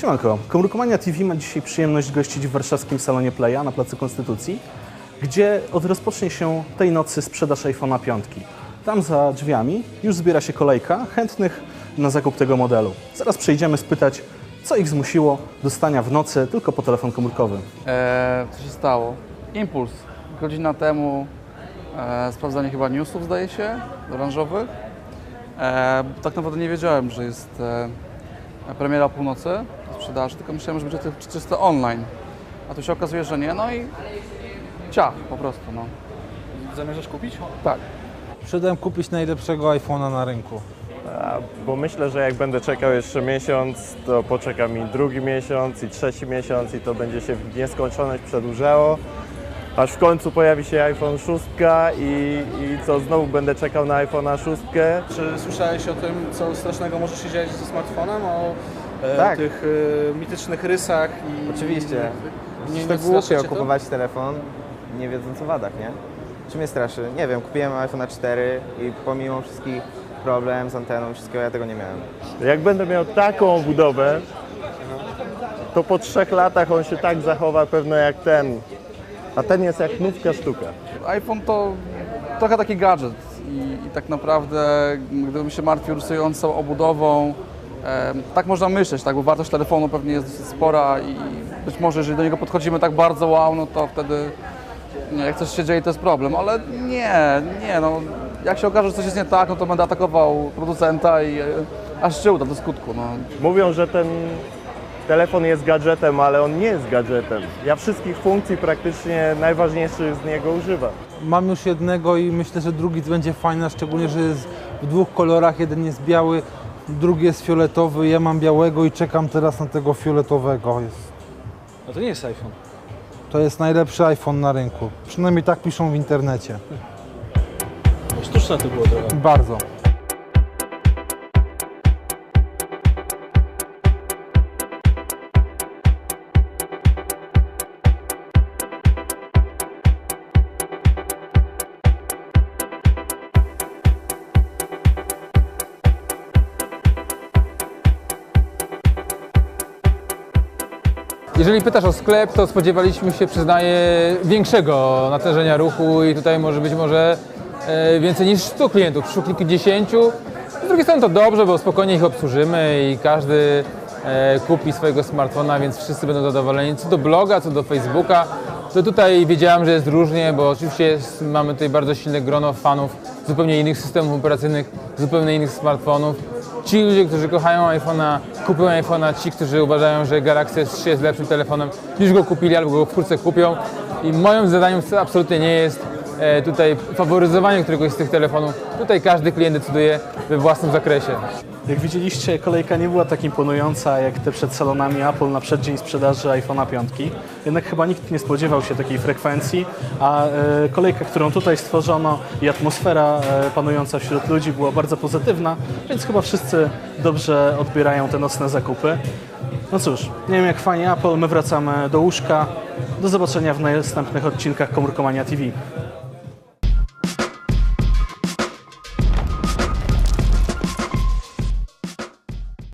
Siemanko, Komórkomania TV ma dzisiaj przyjemność gościć w warszawskim salonie Playa na Placu Konstytucji, gdzie od rozpocznie się tej nocy sprzedaż iPhone'a 5. Tam za drzwiami już zbiera się kolejka chętnych na zakup tego modelu. Zaraz przejdziemy spytać, co ich zmusiło do stania w nocy tylko po telefon komórkowy. E, co się stało? Impuls. Godzina temu e, sprawdzanie chyba newsów, zdaje się, branżowych. E, tak naprawdę nie wiedziałem, że jest e, premiera o północy sprzedaży, tylko myślałem, że będzie to czysto online. A tu się okazuje, że nie, no i ciach po prostu, no. Zamierzasz kupić? Tak. Przyszedłem kupić najlepszego iPhone'a na rynku. A, bo myślę, że jak będę czekał jeszcze miesiąc, to poczeka mi drugi miesiąc i trzeci miesiąc i to będzie się w nieskończoność przedłużało. Aż w końcu pojawi się iPhone 6 i, i co, znowu będę czekał na iPhone'a 6. Czy słyszałeś o tym, co strasznego może się dziać ze smartfonem? O e, Tak. tych e, mitycznych rysach i... Oczywiście. Nie, to nie głupio cię to? kupować telefon, nie wiedząc o wadach, nie? Czy mnie straszy? Nie wiem, kupiłem iPhone 4 i pomimo wszystkich problem z anteną, wszystkiego, ja tego nie miałem. Jak będę miał taką budowę, to po trzech latach on się tak zachowa pewno jak ten. A ten jest jak nówka sztuka. iPhone to trochę taki gadżet i, i tak naprawdę gdybym się martwił rysującą obudową, e, tak można myśleć, tak, bo wartość telefonu pewnie jest dosyć spora i być może jeżeli do niego podchodzimy tak bardzo wow, no to wtedy nie, jak coś się dzieje to jest problem, ale nie, nie no, jak się okaże, że coś jest nie tak, no to będę atakował producenta i e, aż się uda do skutku, no. Mówią, że ten telefon jest gadżetem, ale on nie jest gadżetem. Ja wszystkich funkcji praktycznie najważniejszych z niego używam. Mam już jednego i myślę, że drugi będzie fajny, szczególnie, że jest w dwóch kolorach. Jeden jest biały, drugi jest fioletowy. Ja mam białego i czekam teraz na tego fioletowego. Jest. No to nie jest iPhone. To jest najlepszy iPhone na rynku. Przynajmniej tak piszą w internecie. Sztuczne to było trochę. Bardzo. Jeżeli pytasz o sklep, to spodziewaliśmy się, przyznaję, większego natężenia ruchu i tutaj może być może e, więcej niż 100 klientów, przyszło kilkudziesięciu. Z drugiej strony to dobrze, bo spokojnie ich obsłużymy i każdy e, kupi swojego smartfona, więc wszyscy będą zadowoleni. Co do bloga, co do Facebooka, to tutaj wiedziałem, że jest różnie, bo oczywiście jest, mamy tutaj bardzo silne grono fanów zupełnie innych systemów operacyjnych, zupełnie innych smartfonów. Ci ludzie, którzy kochają iPhone'a, kupują iPhone'a, ci, którzy uważają, że Galaxy S3 jest lepszym telefonem, już go kupili albo go wkrótce kupią. I moim zadaniem absolutnie nie jest tutaj faworyzowanie któregoś z tych telefonów. Tutaj każdy klient decyduje we własnym zakresie. Jak widzieliście, kolejka nie była tak imponująca jak te przed salonami Apple na przeddzień sprzedaży iPhone'a 5. Jednak chyba nikt nie spodziewał się takiej frekwencji, a e, kolejka, którą tutaj stworzono i atmosfera e, panująca wśród ludzi była bardzo pozytywna, więc chyba wszyscy dobrze odbierają te nocne zakupy. No cóż, nie wiem jak fajnie Apple, my wracamy do łóżka. Do zobaczenia w następnych odcinkach Komórkomania TV.